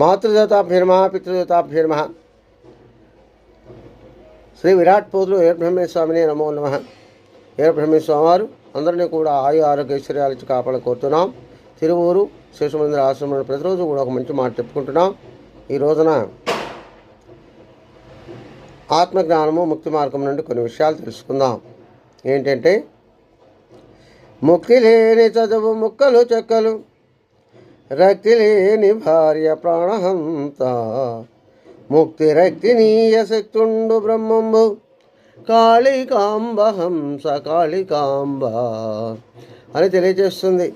మాతృదేవతాభ్యర్మ పితృదేవతాభ్యర్మ శ్రీ విరాట్ పోతులు వీరబ్రహ్మేశ్వర స్వామిని నమో నమ. వీరబ్రహ్మేశ్వర స్వామి వారు అందరినీ కూడా ఆయు ఆరోగ్య ఐశ్వర్యాలు ఇచ్చి కాపాడ కోరుతున్నాం. తిరువూరు శేషమందిర ఆశ్రమంలో ప్రతిరోజు కూడా ఒక మంచి మాట చెప్పుకుంటున్నాం. ఈ రోజున ఆత్మజ్ఞానము ముక్తి మార్గం నుండి కొన్ని విషయాలు తెలుసుకుందాం. ఏంటంటే ముక్కి లేని చదువు ముక్కలు చెక్కలు రక్తి లేని భార్య ప్రాణహంత. ముక్తి రక్తి నీయ శక్తుండు బ్రహ్మంబు. కాళికాంబ హంస కాళికాంబ అని తెలియజేస్తుంది.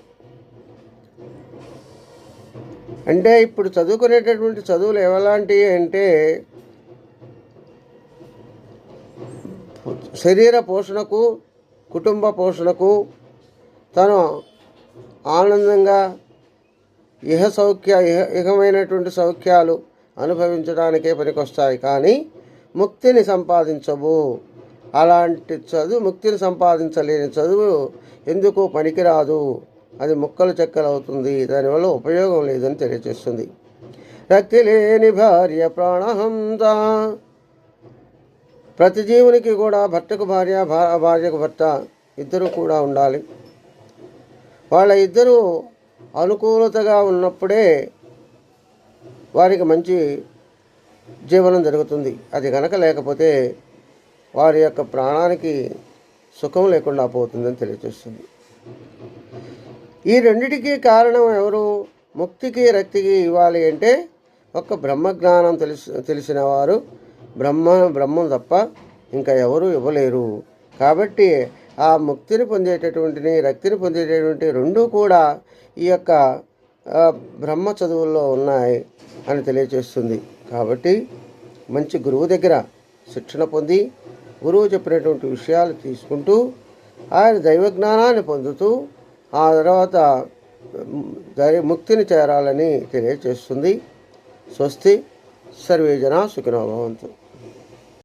అంటే ఇప్పుడు చదువుకునేటటువంటి చదువులు ఎలాంటివి అంటే శరీర పోషణకు కుటుంబ పోషణకు తను ఆనందంగా ఇహ సౌఖ్య ఇహ ఇహమైనటువంటి సౌఖ్యాలు అనుభవించడానికే పనికొస్తాయి కానీ ముక్తిని సంపాదించవు. అలాంటి చదువు ముక్తిని సంపాదించలేని చదువు ఎందుకు పనికిరాదు? అది ముక్కలు చెక్కలు అవుతుంది దానివల్ల ఉపయోగం లేదని తెలియజేస్తుంది. రక్తి లేని భార్య ప్రాణహంత ప్రతి జీవునికి కూడా భర్తకు భార్య భా- భార్యకు భర్త ఇద్దరు కూడా ఉండాలి. వాళ్ళ ఇద్దరూ అనుకూలతగా ఉన్నప్పుడే వారికి మంచి జీవనం జరుగుతుంది. అది కనుక లేకపోతే వారి యొక్క ప్రాణానికి సుఖం లేకుండా పోతుందని తెలియజేస్తుంది. ఈ రెండిటికి కారణం ఎవరు? ముక్తికి రక్తికి ఇవ్వాలి అంటే ఒక్క బ్రహ్మజ్ఞానం తెలిసి తెలిసిన వారు బ్రహ్మ బ్రహ్మం తప్ప ఇంకా ఎవరు ఇవ్వలేరు. కాబట్టి ఆ ముక్తిని పొందేటటువంటిని రక్తిని పొందేటటువంటి రెండూ కూడా ఈ యొక్క బ్రహ్మ చదువుల్లో ఉన్నాయి అని తెలియజేస్తుంది కాబట్టి మంచి గురువు దగ్గర శిక్షణ పొంది గురువు చెప్పినటువంటి విషయాలు తీసుకుంటూ ఆయన దైవజ్ఞానాన్ని పొందుతూ ఆ తర్వాత దై ముక్తిని చేరాలని తెలియజేస్తుంది స్వస్తి సర్వేజన సుఖినోభవంతు